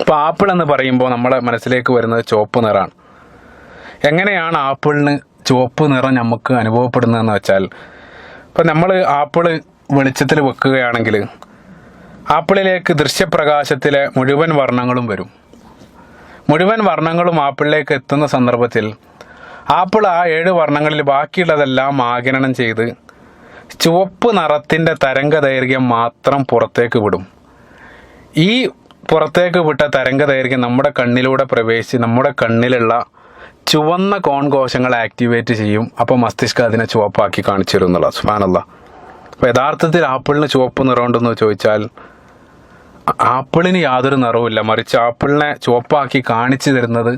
ഇപ്പോൾ ആപ്പിൾ എന്ന് പറയുമ്പോൾ നമ്മുടെ മനസ്സിലേക്ക് വരുന്നത് ചുവപ്പ് നിറമാണ്. എങ്ങനെയാണ് ആപ്പിളിന് ചുവപ്പ് നിറം നമുക്ക് അനുഭവപ്പെടുന്നതെന്ന് വെച്ചാൽ ഇപ്പം നമ്മൾ ആപ്പിൾ വെളിച്ചത്തിൽ വെക്കുകയാണെങ്കിൽ ആപ്പിളിലേക്ക് ദൃശ്യപ്രകാശത്തിലെ മുഴുവൻ വർണങ്ങളും വരും. മുഴുവൻ വർണങ്ങളും ആപ്പിളിലേക്ക് എത്തുന്ന സന്ദർഭത്തിൽ ആപ്പിൾ ആ ഏഴ് വർണങ്ങളിൽ ബാക്കിയുള്ളതെല്ലാം ആഗിരണം ചെയ്ത് ചുവപ്പ് നിറത്തിന്റെ തരംഗ ദൈർഘ്യം മാത്രം പുറത്തേക്ക് വിടും. ഈ പുറത്തേക്ക് വിട്ട തരംഗ ദൈർഘ്യം നമ്മുടെ കണ്ണിലൂടെ പ്രവേശിച്ച് നമ്മുടെ കണ്ണിലുള്ള ചുവന്ന കോൺ കോശങ്ങൾ ആക്ടിവേറ്റ് ചെയ്യും. അപ്പോൾ മസ്തിഷ്കം അതിനെ ചുവപ്പാക്കി കാണിച്ചു തരും എന്നുള്ള സുബാനല്ല അപ്പോൾ യഥാർത്ഥത്തിൽ ആപ്പിളിന് ചുവപ്പ് നിറമുണ്ടെന്ന് ചോദിച്ചാൽ ആപ്പിളിന് യാതൊരു നിറവുമില്ല. മറിച്ച് ആപ്പിളിനെ ചുവപ്പാക്കി കാണിച്ചു തരുന്നത്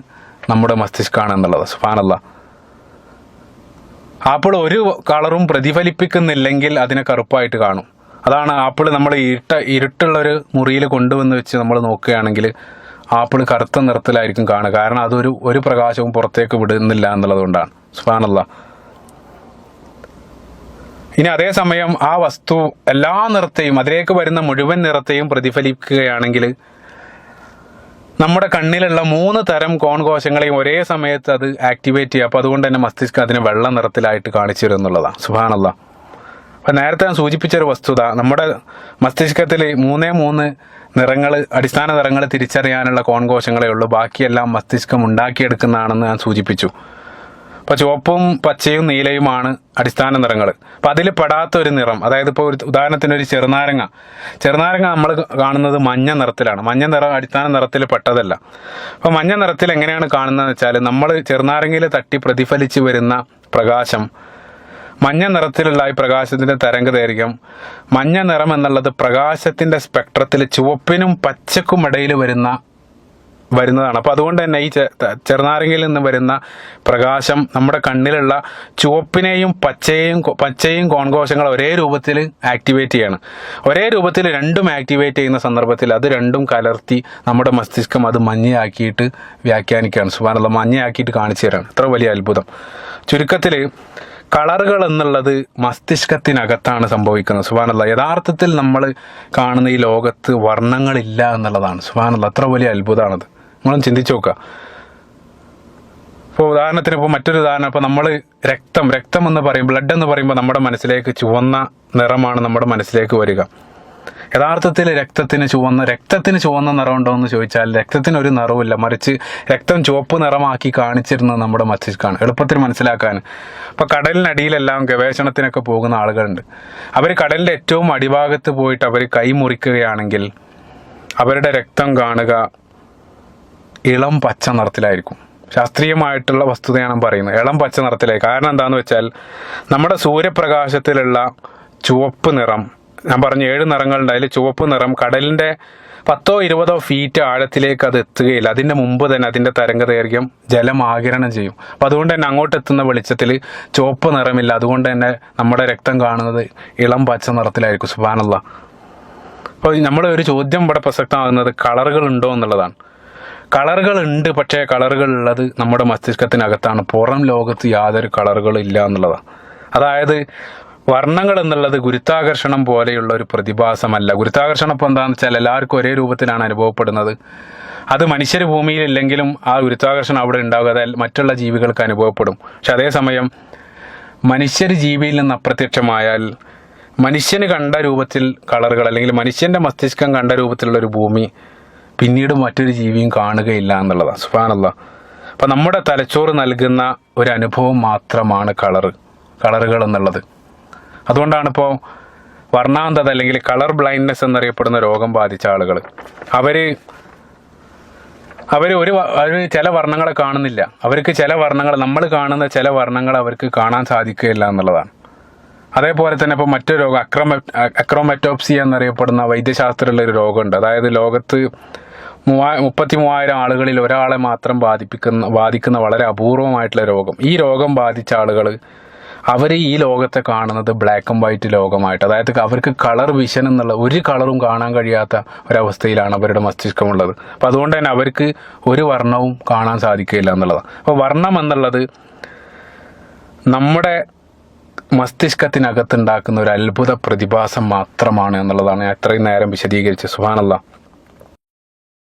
നമ്മുടെ മസ്തിഷ്കമാണ് എന്നുള്ളത്. സുബാനല്ല ആപ്പിൾ ഒരു കളറും പ്രതിഫലിപ്പിക്കുന്നില്ലെങ്കിൽ അതിനെ കറുപ്പായിട്ട് കാണും. അതാണ് ആപ്പിൾ നമ്മൾ ഇരുട്ട ഇരുട്ടുള്ള ഒരു മുറിയിൽ കൊണ്ടുവന്ന് വെച്ച് നമ്മൾ നോക്കുകയാണെങ്കിൽ ആപ്പിൾ കറുത്ത നിറത്തിലായിരിക്കും കാണുക. കാരണം അതൊരു ഒരു പ്രകാശവും പുറത്തേക്ക് വിടുന്നില്ല എന്നുള്ളതുകൊണ്ടാണ് സുബാനല്ല ഇനി അതേസമയം ആ വസ്തു എല്ലാ നിറത്തെയും അതിലേക്ക് വരുന്ന മുഴുവൻ നിറത്തെയും പ്രതിഫലിക്കുകയാണെങ്കിൽ നമ്മുടെ കണ്ണിലുള്ള മൂന്ന് തരം കോൺകോശങ്ങളെയും ഒരേ സമയത്ത് അത് ആക്ടിവേറ്റ് ചെയ്യുക. അപ്പോൾ അതുകൊണ്ട് തന്നെ മസ്തിഷ്കം അതിനെ വെള്ള നിറത്തിലായിട്ട് കാണിച്ചു തരും എന്നുള്ളതാണ് സുബാനല്ല അപ്പം നേരത്തെ ഞാൻ സൂചിപ്പിച്ചൊരു വസ്തുത. നമ്മുടെ മസ്തിഷ്കത്തിൽ മൂന്നേ മൂന്ന് നിറങ്ങൾ അടിസ്ഥാന നിറങ്ങൾ തിരിച്ചറിയാനുള്ള കോൺകോശങ്ങളേ ഉള്ളൂ. ബാക്കിയെല്ലാം മസ്തിഷ്കം ഉണ്ടാക്കിയെടുക്കുന്നതാണെന്ന് ഞാൻ സൂചിപ്പിച്ചു. അപ്പോൾ ചുവപ്പും പച്ചയും നീലയുമാണ് അടിസ്ഥാന നിറങ്ങൾ അപ്പോൾ അതിൽ പെടാത്ത ഒരു നിറം അതായത് ഇപ്പോൾ ഒരു ഉദാഹരണത്തിന് ഒരു ചെറുനാരങ്ങ. ചെറുനാരങ്ങ നമ്മൾ കാണുന്നത് മഞ്ഞ നിറത്തിലാണ്. മഞ്ഞ നിറം അടിസ്ഥാന നിറത്തിൽ പെട്ടതല്ല. അപ്പോൾ മഞ്ഞ നിറത്തിൽ എങ്ങനെയാണ് കാണുന്നതെന്ന് വെച്ചാൽ നമ്മൾ ചെറുനാരങ്ങയിൽ തട്ടി പ്രതിഫലിച്ച് വരുന്ന പ്രകാശം മഞ്ഞ നിറത്തിലുള്ള ഈ പ്രകാശത്തിന്റെ തരംഗ ദൈർഘ്യം. മഞ്ഞ നിറം എന്നുള്ളത് പ്രകാശത്തിന്റെ സ്പെക്ട്രത്തിൽ ചുവപ്പിനും പച്ചക്കും ഇടയിൽ വരുന്ന വരുന്നതാണ്. അപ്പോൾ അതുകൊണ്ട് തന്നെ ഈ ചെറുനാരങ്ങയിൽ നിന്ന് വരുന്ന പ്രകാശം നമ്മുടെ കണ്ണിലുള്ള ചുവപ്പിനെയും പച്ചയെയും പച്ചയും കോൺകോശങ്ങൾ ഒരേ രൂപത്തിൽ ആക്ടിവേറ്റ് ചെയ്യണം. ഒരേ രൂപത്തിൽ രണ്ടും ആക്ടിവേറ്റ് ചെയ്യുന്ന സന്ദർഭത്തിൽ അത് രണ്ടും കലർത്തി നമ്മുടെ മസ്തിഷ്കം അത് മഞ്ഞയാക്കിയിട്ട് വ്യാഖ്യാനിക്കുകയാണ്. സുബാനുള്ള മഞ്ഞയാക്കിയിട്ട് കാണിച്ചു തരാണ്. എത്ര വലിയ അത്ഭുതം. ചുരുക്കത്തിൽ കളറുകൾ എന്നുള്ളത് മസ്തിഷ്കത്തിനകത്താണ് സംഭവിക്കുന്നത്. സുബാനല്ല യഥാർത്ഥത്തിൽ നമ്മൾ കാണുന്ന ഈ ലോകത്ത് വർണങ്ങളില്ല എന്നുള്ളതാണ്. സുബാനല്ല അത്ര വലിയ അത്ഭുതമാണത്. നമ്മളൊന്ന് ചിന്തിച്ചു നോക്കുക. ഇപ്പോൾ ഉദാഹരണത്തിന് ഇപ്പോൾ മറ്റൊരു ഉദാഹരണം ഇപ്പോൾ നമ്മൾ രക്തം രക്തം എന്ന് പറയും ബ്ലഡ് എന്ന് പറയുമ്പോൾ നമ്മുടെ മനസ്സിലേക്ക് ചുവന്ന നിറമാണ് നമ്മുടെ മനസ്സിലേക്ക് വരിക. യഥാർത്ഥത്തിൽ രക്തത്തിന് ചുവന്ന രക്തത്തിന് ചുവന്ന നിറമുണ്ടോ എന്ന് ചോദിച്ചാൽ രക്തത്തിന് ഒരു നിറവുമില്ല. മറിച്ച് രക്തം ചുവപ്പ് നിറമാക്കി കാണിച്ചിരുന്നത് നമ്മുടെ മസ്തിഷ്കമാണ്. എളുപ്പത്തിൽ മനസ്സിലാക്കാൻ. ഇപ്പോൾ കടലിനടിയിലെല്ലാം ഗവേഷണത്തിനൊക്കെ പോകുന്ന ആളുകളുണ്ട്. അവർ കടലിന്റെ ഏറ്റവും അടിഭാഗത്ത് പോയിട്ട് അവർ കൈ മുറിക്കുകയാണെങ്കിൽ അവരുടെ രക്തം കാണുക ഇളം പച്ച നിറത്തിലായിരിക്കും. ശാസ്ത്രീയമായിട്ടുള്ള വസ്തുതയാണ് പറയുന്നത്. ഇളം പച്ച നിറത്തിലായി കാരണം എന്താണെന്ന് വെച്ചാൽ നമ്മുടെ സൂര്യപ്രകാശത്തിലുള്ള ചുവപ്പ് നിറം ഞാൻ പറഞ്ഞ ഏഴ് നിറങ്ങളുണ്ട്. അതിൽ ചുവപ്പ് നിറം കടലിന്റെ പത്തോ ഇരുപതോ ഫീറ്റ് ആഴത്തിലേക്ക് അത് എത്തുകയില്ല. അതിന്റെ മുമ്പ് തന്നെ അതിന്റെ തരംഗ ദൈർഘ്യം ജലം ആകിരണം ചെയ്യും. അപ്പോൾ അതുകൊണ്ട് തന്നെ അങ്ങോട്ട് എത്തുന്ന വെളിച്ചത്തിൽ ചുവപ്പ് നിറമില്ല. അതുകൊണ്ട് തന്നെ നമ്മുടെ രക്തം കാണുന്നത് ഇളം പച്ച നിറത്തിലായിരിക്കും. സുബാനുള്ള അപ്പോൾ നമ്മുടെ ഒരു ചോദ്യം ഇവിടെ പ്രസക്തമാകുന്നത് കളറുകൾ ഉണ്ടോ എന്നുള്ളതാണ്. കളറുകൾ ഉണ്ട് പക്ഷേ കളറുകൾ ഉള്ളത് നമ്മുടെ മസ്തിഷ്കത്തിനകത്താണ്. പുറം ലോകത്ത് യാതൊരു കളറുകളും ഇല്ല എന്നുള്ളതാണ്. അതായത് വർണങ്ങൾ എന്നുള്ളത് ഗുരുത്വാകർഷണം പോലെയുള്ള ഒരു പ്രതിഭാസമല്ല. ഗുരുത്വാകർഷണം ഇപ്പോൾ എന്താണെന്ന് വെച്ചാൽ എല്ലാവർക്കും ഒരേ രൂപത്തിലാണ് അനുഭവപ്പെടുന്നത്. അത് മനുഷ്യർ ഭൂമിയിലില്ലെങ്കിലും ആ ഗുരുത്വാകർഷണം അവിടെ ഉണ്ടാവുക അത് മറ്റുള്ള ജീവികൾക്ക് അനുഭവപ്പെടും. പക്ഷെ അതേസമയം മനുഷ്യർ ജീവിയിൽ നിന്ന് അപ്രത്യക്ഷമായാൽ മനുഷ്യന് കണ്ട രൂപത്തിൽ കളറുകൾ അല്ലെങ്കിൽ മനുഷ്യന്റെ മസ്തിഷ്കം കണ്ട രൂപത്തിലുള്ള ഒരു ഭൂമി പിന്നീട് മറ്റൊരു ജീവിയും കാണുകയില്ല എന്നുള്ളതാണ്. സുഫാനല്ല അപ്പം നമ്മുടെ തലച്ചോറ് നൽകുന്ന ഒരു അനുഭവം മാത്രമാണ് കളറ്. കളറുകൾ എന്നുള്ളത്. അതുകൊണ്ടാണ് ഇപ്പോൾ വർണാന്തത അല്ലെങ്കിൽ കളർ ബ്ലൈൻഡ്നെസ് എന്നറിയപ്പെടുന്ന രോഗം ബാധിച്ച ആളുകൾ അവർ അവർ ഒരു അവർ ചില വർണങ്ങളെ കാണുന്നില്ല. അവർക്ക് ചില വർണങ്ങൾ നമ്മൾ കാണുന്ന ചില വർണങ്ങൾ അവർക്ക് കാണാൻ സാധിക്കുകയില്ല എന്നുള്ളതാണ്. അതേപോലെ തന്നെ ഇപ്പോൾ മറ്റൊരു രോഗം അക്രമ അക്രോമറ്റോപ്സി എന്നറിയപ്പെടുന്ന വൈദ്യശാസ്ത്രമുള്ള ഒരു രോഗമുണ്ട്. അതായത് ലോകത്ത് മൂവാ മുപ്പത്തി മൂവായിരം ആളുകളിൽ ഒരാളെ മാത്രം ബാധിപ്പിക്കുന്ന ബാധിക്കുന്ന വളരെ അപൂർവമായിട്ടുള്ള രോഗം. ഈ രോഗം ബാധിച്ച ആളുകൾ അവർ ഈ ലോകത്തെ കാണുന്നത് ബ്ലാക്ക് ആൻഡ് വൈറ്റ് ലോകമായിട്ട്. അതായത് അവർക്ക് കളർ വിഷൻ എന്നുള്ള ഒരു കളറും കാണാൻ കഴിയാത്ത ഒരവസ്ഥയിലാണ് അവരുടെ മസ്തിഷ്കമുള്ളത്. അപ്പോൾ അതുകൊണ്ട് തന്നെ അവർക്ക് ഒരു വർണവും കാണാൻ സാധിക്കില്ല എന്നുള്ളതാണ് അപ്പോൾ വർണം എന്നുള്ളത് നമ്മുടെ മസ്തിഷ്കത്തിനകത്തുണ്ടാക്കുന്ന ഒരു അത്ഭുത പ്രതിഭാസം മാത്രമാണ് എന്നുള്ളതാണ് ഞാൻ ഇത്രയും നേരം വിശദീകരിച്ചത്. സുഹാനല്ല